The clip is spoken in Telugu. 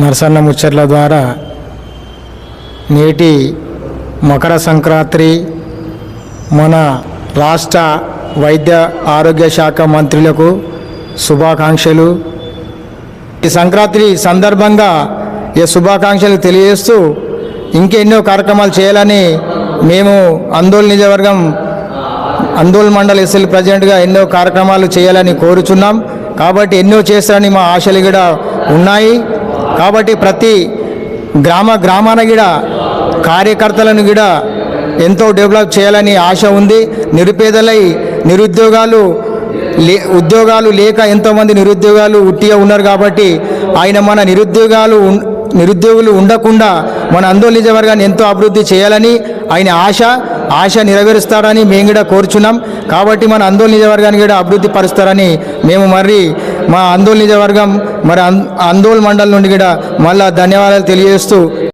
నరసన్న ముచ్చట్ల ద్వారా నేటి మకర సంక్రాంతి మన రాష్ట్ర వైద్య ఆరోగ్య శాఖ మంత్రులకు శుభాకాంక్షలు. ఈ సంక్రాంతి సందర్భంగా ఈ శుభాకాంక్షలు తెలియజేస్తూ ఇంకెన్నో కార్యక్రమాలు చేయాలని మేము ఆందోళన నిజవర్గం ఆందోళన మండల్ ఎస్ఎల్ ప్రెసిడెంట్గా ఎన్నో కార్యక్రమాలు చేయాలని కోరుచున్నాం. కాబట్టి ఎన్నో చేస్తారని మా ఆశలు కూడా ఉన్నాయి. కాబట్టి ప్రతి గ్రామ గ్రామాన కూడా కార్యకర్తలను కూడా ఎంతో డెవలప్ చేయాలని ఆశ ఉంది. నిరుపేదలై నిరుద్యోగాలు లే ఉద్యోగాలు లేక ఎంతోమంది నిరుద్యోగాలు ఉట్టిగా ఉన్నారు కాబట్టి ఆయన మన నిరుద్యోగాలు ఉన్- నిరుద్యోగులు ఉండకుండా మన ఆందోళన నిజవర్గాన్ని ఎంతో అభివృద్ధి చేయాలని ఆయన ఆశ. ఆశ నెరవేరుస్తారని మేము కూడా కోరుచున్నాం. కాబట్టి మన ఆందోళన నిజవర్గాన్ని కూడా అభివృద్ధి పరుస్తారని మేము మరి మా ఆందోళన నిజవర్గం మరి ఆందోళన మండలి నుండి కూడా మళ్ళా ధన్యవాదాలు తెలియజేస్తూ